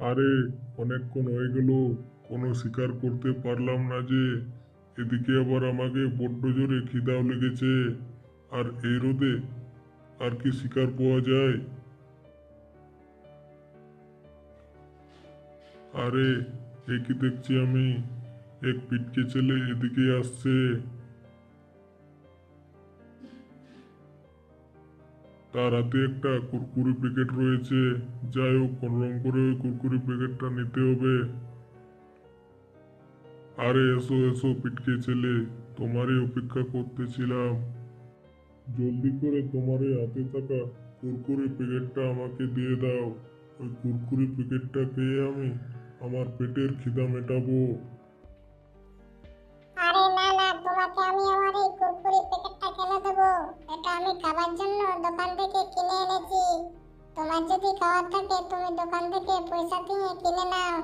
আরে, অনেকক্ষণ হয়ে গেল, কোনো শিকার করতে পারলাম না যে। এদিকে আবার আমাকে বড্ড জোরে খিদাও লেগেছে। আর এই রোদে আর কি শিকার পাওয়া যায়? আরে, এ কি দেখছি আমি? এক পিটকে ছেলে এদিকে আসছে। তার হাতে একটা কুরকুরি প্যাকেট রয়েছে। যাই হোক, কোন রকম করে ওই কুরকুরি প্যাকেটটা নিতে হবে। আরে, এসো এসো, পিটকে ছেলে, তোমারই অপেক্ষা করতেছিলাম। জলদি করে তোমার এই হাতে থাকা কুরকুরি প্যাকেটটা আমাকে দিয়ে দাও। ওই কুরকুরি প্যাকেটটা খেয়ে আমি আমার পেটের খিদা মেটাবো। আরে না না, তোমাকে আমি আমার এই কুরকুরি প্যাকেটটা কেন দেবো এটা আমি খাবার জন্য দোকান থেকে কিনে এনেছি। তোমার যদি খাওয়ার থাকে, তুমি দোকান থেকে পয়সা দিয়ে কিনে নাও।